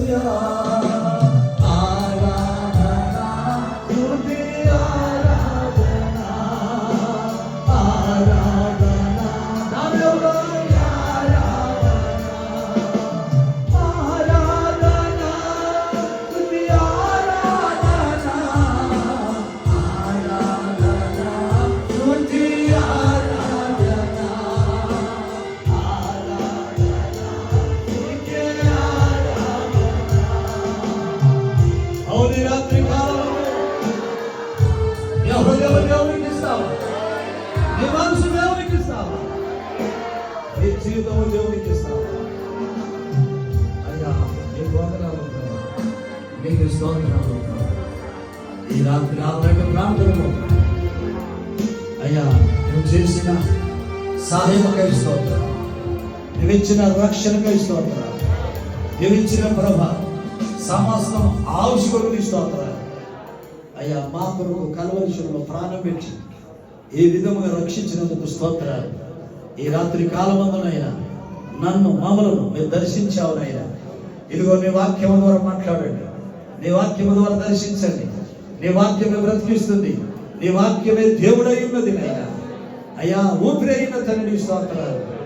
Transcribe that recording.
你们 రాత్రి కాలంలో హృదయం దేవునికి ఇస్తావా నీ మనసు దేవునికి ఇస్తావా నీ జీవితం దేవునికి ఇస్తావా అయ్యా వందనాలు నీకు స్తోత్రాలు ఈ రాత్రి ఆత్మక ప్రాంతంలో అయ్యా నువ్వు చేసిన సహాయమకై స్తోత్రం. నువ్వు రక్షణకై స్తోత్రం. నువ్వు ఇచ్చిన సమస్తం ఆవశ్యకుడికి స్తోత్ర అయ్యా మా కొరకు కలవరిశులలో ప్రాణం పెట్టి ఏ విధముగా రక్షించినందుకు స్తోత్ర ఈ రాత్రి కాలమందునైనా నన్ను మమ్మలను మీరు దర్శించావునైనా. ఇదిగో నీ వాక్యం ద్వారా మాట్లాడండి. నీ వాక్యం ద్వారా దర్శించండి. నీ వాక్యమే బ్రతికిస్తుంది. నీ వాక్యమే దేవుడై ఉన్నది అయ్యా అయ్యా ఊపిరి అయిన తండ్రి స్తోత్రాలు.